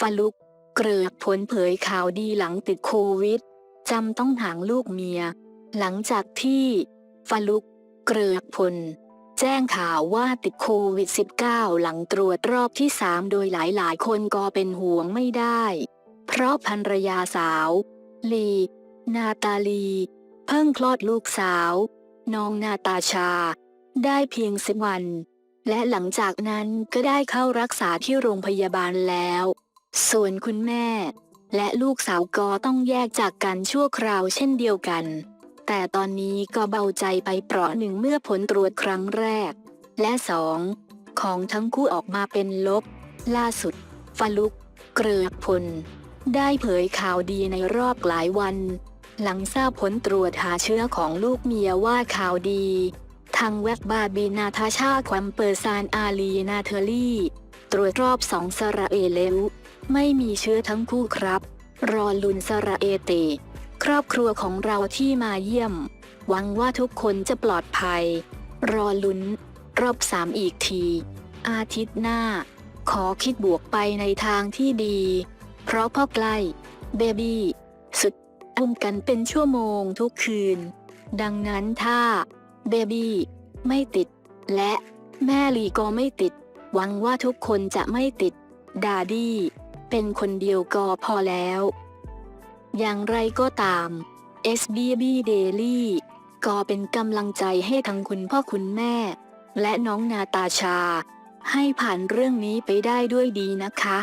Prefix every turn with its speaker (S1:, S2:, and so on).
S1: ฟลุก เกริกผลเผยข่าวดีหลังติดโควิดจำต้องห่างลูกเมีย หลังจากที่ฟลุก เกริกพล แจ้งข่าวว่าติดโควิด -19 หลังตรวจรอบที่ 3 โดยหลายๆ คนก็เป็นห่วงไม่ได้ เพราะภรรยาสาว ลี นาตาลี เพิ่งคลอดลูกสาว น้องนาตาชา ได้เพียงสิบวันและหลังจากนั้นก็ได้เข้ารักษาที่โรงพยาบาลแล้ว ส่วนคุณแม่ และลูกสาวก็ต้องแยกจากกันชั่วคราวเช่นเดียวกัน แต่ตอนนี้ก็เบาใจไปเปราะหนึ่งเมื่อผลตรวจครั้งแรก และสองของทั้งคู่ออกมาเป็นลบ ล่าสุดฟลุก เกริกพล ได้เผยข่าวดีในรอบหลายวัน หลังทราบผลตรวจหาเชื้อของลูกเมียว่าข่าวดี ทางเว็บบาบีนาทาชาควมเปอร์ซานอาลีนาเทอรี่ ตรวจรอบสองสระเอเลว ไม่มีเชื้อทั้งคู่ครับ รอลุนสระเอเต ครอบครัวของเราที่มาเยี่ยม หวังว่าทุกคนจะปลอดภัย รอลุน รอบสามอีกที อาทิตย์หน้า ขอคิดบวกไปในทางที่ดี เพราะพ่อใกล้ เบบี้ สุดอุ้มกันเป็นชั่วโมงทุกคืน ดังนั้นถ้า เบบี้ไม่ติด และแม่ลีก็ไม่ติด หวังว่าทุกคนจะไม่ติด ดาดี้ เป็นคนเดียวก็พอแล้ว อย่างไรก็ตาม SBB Daily ก็เป็นกำลังใจให้ทั้งคุณพ่อคุณแม่ และน้องนาตาชา ให้ผ่านเรื่องนี้ไปได้ด้วยดีนะคะ